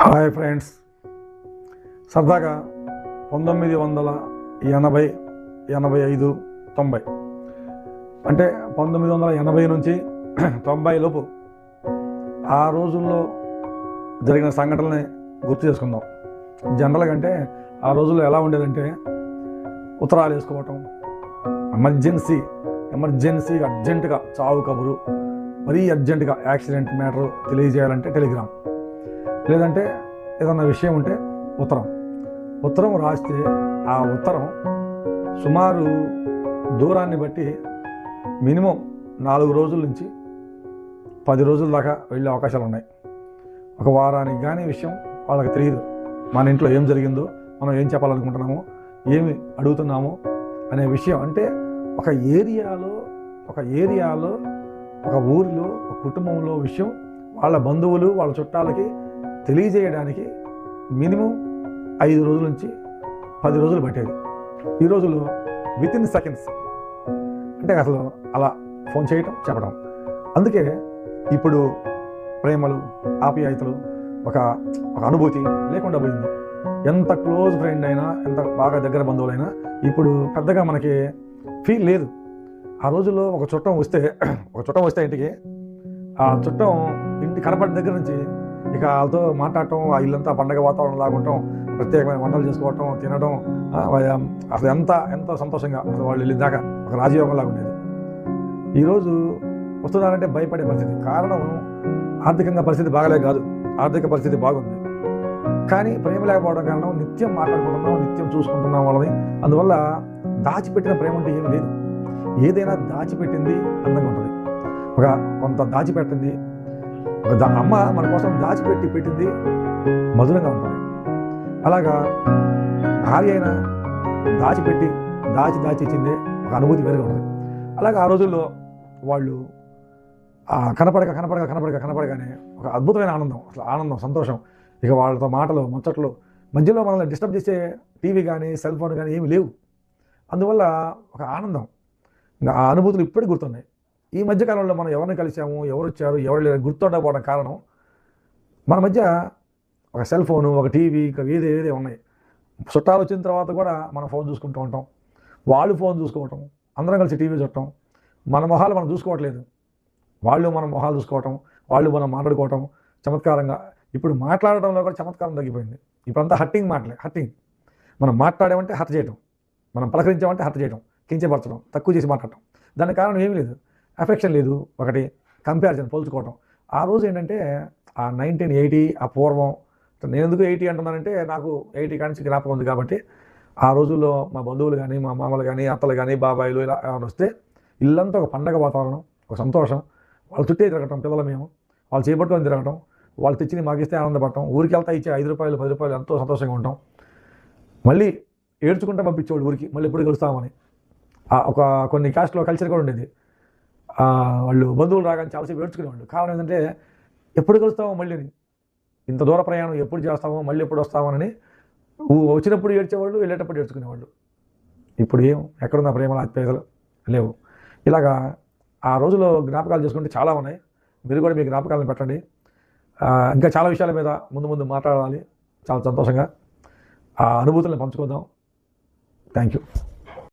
Hi friends. సరదాగా పంతొమ్మిది వందల ఎనభై ఎనభై ఐదు తొంభై. అంటే పంతొమ్మిది వందల ఎనభై నుంచి తొంభై లోపు ఆ రోజుల్లో జరిగిన సంఘటనని గుర్తు చేసుకుందాం. జనరల్గా అంటే ఆ రోజుల్లో ఎలా ఉండేదంటే ఉత్తరాలు వేసుకోవటం ఎమర్జెన్సీ ఎమర్జెన్సీ అర్జెంటుగా చావు కబురు మరీ అర్జెంటుగా యాక్సిడెంట్ మ్యాటర్ తెలియజేయాలంటే టెలిగ్రామ్. లేదంటే ఏదన్నా విషయం ఉంటే ఉత్తరం. ఉత్తరం రాస్తే ఆ ఉత్తరం సుమారు దూరాన్ని బట్టి మినిమం నాలుగు రోజుల నుంచి పది రోజుల దాకా వెళ్ళే అవకాశాలు ఉన్నాయి. ఒక వారానికి కానీ విషయం వాళ్ళకి తెలియదు మన ఇంట్లో ఏం జరిగిందో మనం ఏం చెప్పాలనుకుంటున్నామో ఏమి అడుగుతున్నామో అనే విషయం. అంటే ఒక ఏరియాలో ఒక ఏరియాలో ఒక ఊరిలో ఒక కుటుంబంలో విషయం వాళ్ళ బంధువులు వాళ్ళ చుట్టాలకి తెలియజేయడానికి మినిమం ఐదు రోజుల నుంచి పది రోజులు పట్టేది. ఈ రోజుల్లో విత్ ఇన్ సెకండ్స్ అంటే అసలు అలా ఫోన్ చేయటం చెప్పడం అందుకే ఇప్పుడు ప్రేమలు ఆప్యాయతలు ఒక ఒక అనుభూతి లేకుండా పోయింది. ఎంత క్లోజ్ ఫ్రెండ్ అయినా ఎంత బాగా దగ్గర బంధువులైనా ఇప్పుడు పెద్దగా మనకి ఫీల్ లేదు. ఆ రోజుల్లో ఒక చుట్టం వస్తే ఒక చుట్టం వస్తే ఇంటికి ఆ చుట్టం ఇంటి కనపడిన దగ్గర నుంచి ఇక వాళ్ళతో మాట్లాడటం ఆ ఇల్లంతా పండగ వాతావరణం లాగుంటాం ప్రత్యేకమైన వంటలు చేసుకోవటం తినడం అసలు ఎంత ఎంత సంతోషంగా అసలు వాళ్ళు వెళ్ళిన దాకా ఒక రాజయోగం లాగా ఉండేది ఈరోజు వస్తున్నారంటే భయపడే పరిస్థితి. కారణం ఆర్థికంగా పరిస్థితి బాగలే కాదు. ఆర్థిక పరిస్థితి బాగుంది. కానీ ప్రేమ లేకపోవడం కారణం నిత్యం మాట్లాడుకుంటున్నాం నిత్యం చూసుకుంటున్నాం వాళ్ళని. అందువల్ల దాచిపెట్టిన ప్రేమ అంటే ఏం లేదు. ఏదైనా దాచిపెట్టింది అందంగా ఉంటుంది. ఒక కొంత దాచిపెట్టింది ఒక దా- అమ్మ మన కోసం దాచిపెట్టి పెట్టింది మధురంగా ఉంటుంది. అలాగా భార్య అయినా దాచిపెట్టి దాచి దాచి ఇచ్చింది ఒక అనుభూతి వేరుగా ఉంటుంది. అలాగే ఆ రోజుల్లో వాళ్ళు కనపడక కనపడక కనపడక కనపడగానే ఒక అద్భుతమైన ఆనందం అసలు ఆనందం సంతోషం. ఇక వాళ్ళతో మాటలు ముచ్చట్లు మధ్యలో మనల్ని డిస్టర్బ్ చేసే టీవీ కానీ సెల్ ఫోన్ కానీ ఏమి లేవు. అందువల్ల ఒక ఆనందం ఇంకా ఆ అనుభూతులు ఇప్పటికి గుర్తున్నాయి. ఈ మధ్యకాలంలో మనం ఎవరిని కలిసాము ఎవరు వచ్చారు ఎవరు లేరు గుర్తుండకపోవడం కారణం మన మధ్య ఒక సెల్ ఫోను ఒక టీవీ ఇంకా ఏదే ఏదే ఉన్నాయి. చుట్టాలు వచ్చిన తర్వాత కూడా మనం ఫోన్ చూసుకుంటూ ఉంటాం. వాళ్ళు ఫోన్ చూసుకోవటం అందరం కలిసి టీవీ చూడటం. మన మొహాలు మనం చూసుకోవట్లేదు. వాళ్ళు మనం మొహాలు చూసుకోవటం వాళ్ళు మనం మాట్లాడుకోవటం చమత్కారంగా. ఇప్పుడు మాట్లాడటంలో కూడా చమత్కారం తగ్గిపోయింది. ఇప్పుడంతా హట్టింగ్ మాటలే హట్టింగ్. మనం మాట్లాడామంటే హర్ట్ చేయటం. మనం పలకరించామంటే హర్ట్ చేయటం కించపరచడం తక్కువ చేసి మాట్లాడటం. దానికి కారణం ఏమీ లేదు. అఫెక్షన్ లేదు. ఒకటి కంపారిజన్ పోల్చుకోవటం. ఆ రోజు ఏంటంటే ఆ నైన్టీన్ ఎయిటీ ఆ పూర్వం నేను ఎందుకు ఎయిటీ అంటున్నానంటే నాకు ఎయిటీ కానించి జ్ఞాపకం ఉంది కాబట్టి ఆ రోజుల్లో మా బంధువులు కానీ మా మామలు కానీ అత్తలు కానీ బాబాయిలు ఇలా వస్తే ఇల్లంతా ఒక పండగ వాతావరణం ఒక సంతోషం. వాళ్ళు చుట్టే తిరగటం పిల్లలు మేము. వాళ్ళు చేపట్టుకొని తిరగటం. వాళ్ళు తెచ్చి మాకు ఇస్తే ఆనందపడటం. ఊరికి వెళ్తా ఇచ్చే ఐదు రూపాయలు పది రూపాయలు ఎంతో సంతోషంగా ఉంటాం. మళ్ళీ ఏడ్చుకుంటా పంపించేవాడు ఊరికి. మళ్ళీ ఎప్పుడు కలుస్తామని. ఆ ఒక కొన్ని కాస్ట్లో కల్చర్ కూడా ఉండేది. వాళ్ళు బంధువులు రాగానే చాలాసేపు ఏడ్చుకునేవాళ్ళు. కారణం ఏంటంటే ఎప్పుడు కలుస్తామో మళ్ళీ ఇంత దూర ప్రయాణం ఎప్పుడు చేస్తామో మళ్ళీ ఎప్పుడు వస్తామోనని వచ్చినప్పుడు ఏడ్చేవాళ్ళు వెళ్ళేటప్పుడు ఏడ్చుకునేవాళ్ళు. ఇప్పుడు ఏం ఎక్కడున్న ప్రేమలు ఆత్మీయతలు లేవు. ఇలాగా ఆ రోజులో జ్ఞాపకాలు చేసుకుంటే చాలా ఉన్నాయి. మీరు కూడా మీ జ్ఞాపకాలను పెట్టండి. ఇంకా చాలా విషయాల మీద ముందు ముందు మాట్లాడాలి. చాలా సంతోషంగా. ఆ అనుభూతులను పంచుకుందాం. Thank you.